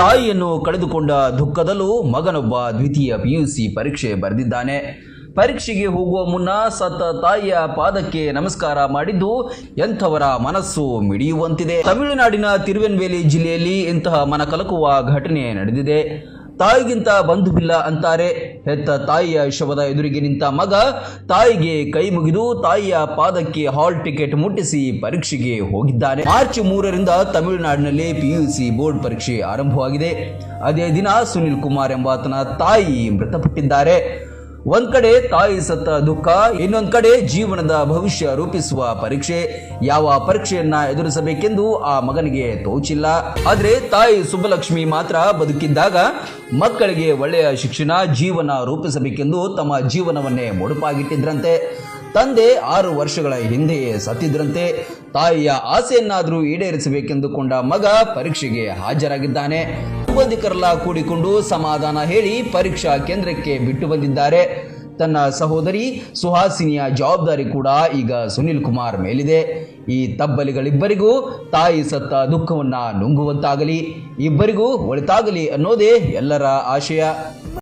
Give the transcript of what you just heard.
ತಾಯಿಯನ್ನು ಕಳೆದುಕೊಂಡ ದುಃಖದಲ್ಲೂ ಮಗನೊಬ್ಬ ದ್ವಿತೀಯ ಪಿಯುಸಿ ಪರೀಕ್ಷೆ ಬರೆದಿದ್ದಾನೆ. ಪರೀಕ್ಷೆಗೆ ಹೋಗುವ ಮುನ್ನ ಸತ್ತ ತಾಯಿಯ ಪಾದಕ್ಕೆ ನಮಸ್ಕಾರ ಮಾಡಿದ್ದು ಎಂಥವರ ಮನಸ್ಸು ಮಿಡಿಯುವಂತಿದೆ. ತಮಿಳುನಾಡಿನ ತಿರುವೆನ್ವೇಲಿ ಜಿಲ್ಲೆಯಲ್ಲಿ ಇಂತಹ ಮನಕಲಕುವ ಘಟನೆ ನಡೆದಿದೆ. ತಾಯಿಗಿಂತ ಬಂಧುವಿಲ್ಲ ಅಂತಾರೆ. ಹೆತ್ತ ತಾಯಿಯ ಶವದ ಎದುರಿಗೆ ನಿಂತ ಮಗ ತಾಯಿಗೆ ಕೈ ಮುಗಿದು ತಾಯಿಯ ಪಾದಕ್ಕೆ ಹಾಲ್ ಟಿಕೆಟ್ ಮುಟ್ಟಿಸಿ ಪರೀಕ್ಷೆಗೆ ಹೋಗಿದ್ದಾನೆ. ಮಾರ್ಚ್ ಮೂರರಿಂದ ತಮಿಳುನಾಡಿನಲ್ಲಿ ಪಿಯುಸಿ ಬೋರ್ಡ್ ಪರೀಕ್ಷೆ ಆರಂಭವಾಗಿದೆ. ಅದೇ ದಿನ ಸುನಿಲ್ ಕುಮಾರ್ ಎಂಬಾತನ ತಾಯಿ ಮೃತಪಟ್ಟಿದ್ದಾರೆ. ಒಂದ್ ಕಡೆ ತಾಯಿ ಸತ್ತ ದುಃಖ, ಇನ್ನೊಂದ್ ಕಡೆ ಜೀವನದ ಭವಿಷ್ಯ ರೂಪಿಸುವ ಪರೀಕ್ಷೆ. ಯಾವ ಪರೀಕ್ಷೆಯನ್ನ ಎದುರಿಸಬೇಕೆಂದು ಆ ಮಗನಿಗೆ ತೋಚಿಲ್ಲ. ಆದ್ರೆ ತಾಯಿ ಸುಬ್ಬಲಕ್ಷ್ಮಿ ಮಾತ್ರ ಬದುಕಿದ್ದಾಗ ಮಕ್ಕಳಿಗೆ ಒಳ್ಳೆಯ ಶಿಕ್ಷಣ, ಜೀವನ ರೂಪಿಸಬೇಕೆಂದು ತಮ್ಮ ಜೀವನವನ್ನೇ ಮುಡುಪಾಗಿಟ್ಟಿದ್ರಂತೆ. ತಂದೆ ಆರು ವರ್ಷಗಳ ಹಿಂದೆಯೇ ಸತ್ತಿದ್ರಂತೆ. ತಾಯಿಯ ಆಸೆಯನ್ನಾದರೂ ಈಡೇರಿಸಬೇಕೆಂದುಕೊಂಡ ಮಗ ಪರೀಕ್ಷೆಗೆ ಹಾಜರಾಗಿದ್ದಾನೆ. ಸಂಬಂಧಿಕರೆಲ್ಲ ಕೂಡಿಕೊಂಡು ಸಮಾಧಾನ ಹೇಳಿ ಪರೀಕ್ಷಾ ಕೇಂದ್ರಕ್ಕೆ ಬಿಟ್ಟು ಬಂದಿದ್ದಾರೆ. ತನ್ನ ಸಹೋದರಿ ಸುಹಾಸಿನಿಯ ಜವಾಬ್ದಾರಿ ಕೂಡ ಈಗ ಸುನಿಲ್ ಕುಮಾರ್ ಮೇಲಿದೆ. ಈ ತಬ್ಬಲಿಗಳಿಬ್ಬರಿಗೂ ತಾಯಿ ಸತ್ತ ದುಃಖವನ್ನ ನುಂಗುವಂತಾಗಲಿ. ಇಬ್ಬರಿಗೂ ಒಳಿತಾಗಲಿ ಅನ್ನೋದೇ ಎಲ್ಲರ ಆಶಯ.